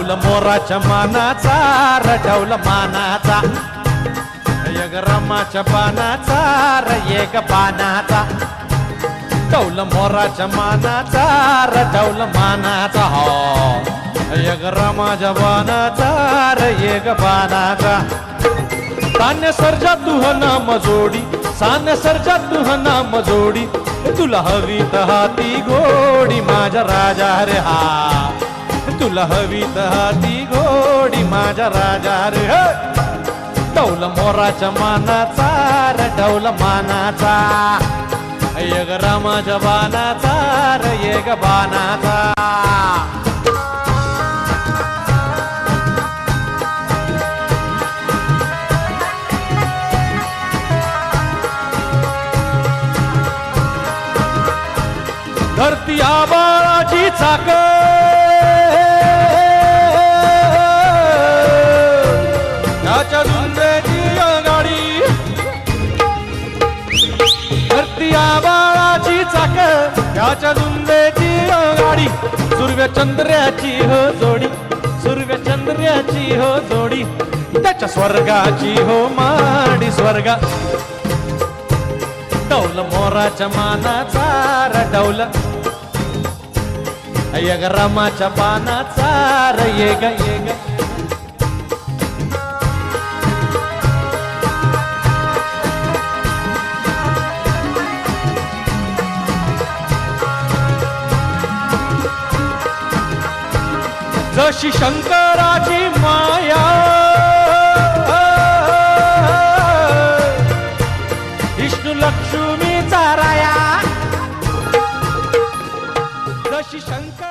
डौल मोराच्या मानाचा रडवल मानाचा. यग रामाच्या पानाचा र एक पानाचा. डौल मोराच्या मानाचा रडवल मानाचा. हो. यग रामाच्या बाणाचा र एक बाणाचा सान्य सर्जा तुह नाम जोडी सान्य सर्जा तुह नाम जोडी. तुला हवी तर हाती गोडी माझ्या राजा रे हा. तुला हवी तर हाती गोडी माझ्या राजा रे. डवल मोराच्या मानाचा र डौल मानाचा. यग रामाच्या बाणाचा र येग बाणाचा धरती आबाळाची चाकर त्याच्या धुंदेची गाडी सुरव्या चंद्राची हो जोडी सुरव्या चंद्राची हो जोडी त्याच्या स्वर्गाची हो माडी स्वर्गा. डौल मोराच्या मानाचा र डौल. यग रामाच्या पानाचा र येग येग. जशी शंकराची माया. विष्णू लक्ष्मीचा राया. जशी शंकर